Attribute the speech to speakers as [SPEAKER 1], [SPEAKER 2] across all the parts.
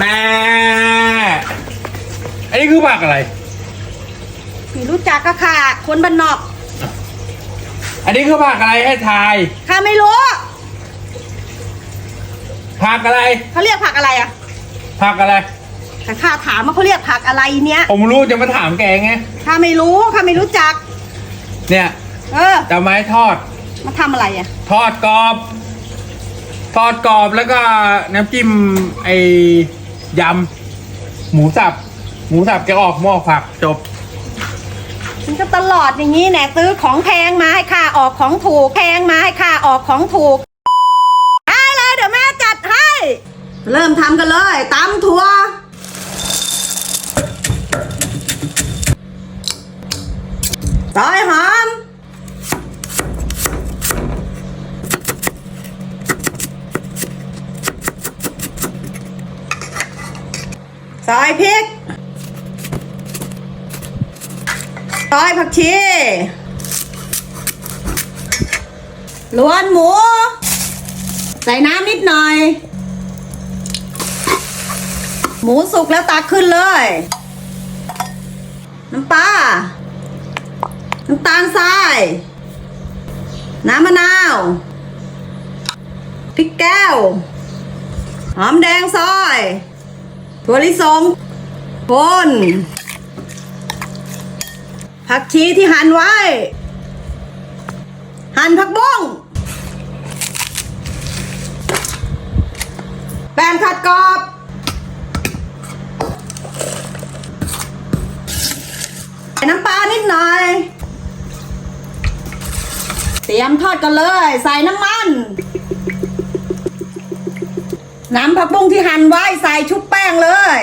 [SPEAKER 1] แม่ อันนี้คือผักอะไร
[SPEAKER 2] ไม่รู้จักก็ค่ะ คนบ้านนอก
[SPEAKER 1] อันนี้คือผักอะไรให้ทาย
[SPEAKER 2] ข้าไม่รู้
[SPEAKER 1] ผักอะไร
[SPEAKER 2] เขาเรียกผักอะไรอะ
[SPEAKER 1] ผักอะไร
[SPEAKER 2] แต่ข้าถามว่าเขาเรียกผักอะไรเนี้ย
[SPEAKER 1] ผมรู้จะมาถามแกไง
[SPEAKER 2] ข้าไม่รู้ข้าไม่รู้จัก
[SPEAKER 1] เนี่ย
[SPEAKER 2] เออ
[SPEAKER 1] จะไม้ทอด
[SPEAKER 2] มาทำอะไรอะ
[SPEAKER 1] ทอดกรอบ ทอดกรอบแล้วก็น้ำจิ้มไอ้ ยำ หมูสับ หมูสับจะออกหม้อผักจบ
[SPEAKER 2] มันก็ตลอดอย่างนี้แหน่ซื้อของแพงมาให้ข้าออกของถูกแพงมาให้ข้าออกของถูกได้เลยเดี๋ยวแม่จัดให้ เริ่มทำกันเลยตำถั่วซอยหอม ซอยพริก ซอยผักชีล้วนหมู ใส่น้ำนิดหน่อย หมูสุกแล้วตักขึ้นเลย น้ำปลา น้ำตาลทราย น้ำมะนาว พริกแก้ว หอมแดงซอย ถั่วลิสงป่นผักชีที่หั่นไว้ หั่นผักบุ้งแป้งผัดกรอบ ใส่น้ำปลานิดหน่อย เตรียมทอดกันเลย ใส่น้ำมัน น้ำผักบุ้งที่หั่นไว้ใส่ชุบแป้งเลย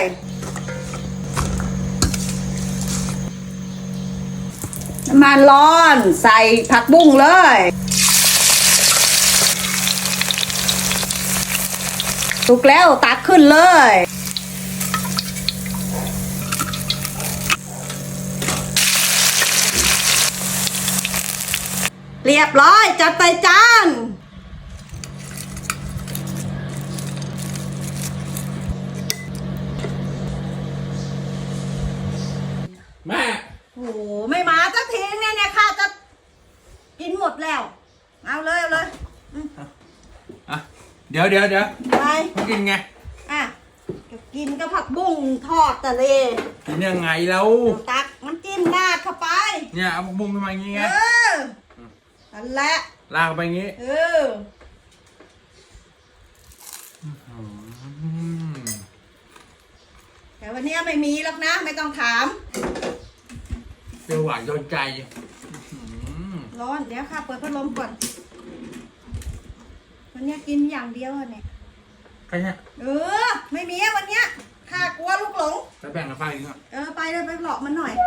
[SPEAKER 2] น้ำมันร้อนใส่ผักบุ้งเลย สุกแล้วตักขึ้นเลยเรียบร้อย จัดใส่จาน
[SPEAKER 1] แม่
[SPEAKER 2] โอ้โห ไม่มาสักทีเนี่ยเนี่ยข้าจะกินหมดแล้ว เอาเลยเอาเลย
[SPEAKER 1] อะเดี๋ยวเดี๋ยวเดี๋ยว
[SPEAKER 2] ไป
[SPEAKER 1] ต้องกินไง
[SPEAKER 2] อะก็กินกับผักบุ้งทอดทะเล
[SPEAKER 1] กินยังไงแล้ว
[SPEAKER 2] ตักน้ำจิ้มราดเข้าไป
[SPEAKER 1] เนี่ยเอาบุ้งขึ้นมาอย่างงี้ไง
[SPEAKER 2] เออนั่นแหละ
[SPEAKER 1] ลากไปอย่างงี้
[SPEAKER 2] เออ
[SPEAKER 1] อืม
[SPEAKER 2] แต่วันเนี้ยไม่มีหรอกนะ ไม่ต้องถาม
[SPEAKER 1] เปรี้ยวหวานโดนใจอืม
[SPEAKER 2] ร้อนเดี๋ยวค่ะเปิดพัดลมก่อนวันเนี้ยกินอย่างเดียวอะเนี่ย
[SPEAKER 1] ใครเนี่ย
[SPEAKER 2] เออ ไม่มีอะวันเนี้ยข้ากลัวลูกหลง
[SPEAKER 1] ไปแบ่งกับป้าอีกอะ
[SPEAKER 2] เออไปเลยไปหลอกมันหน่อย
[SPEAKER 1] อ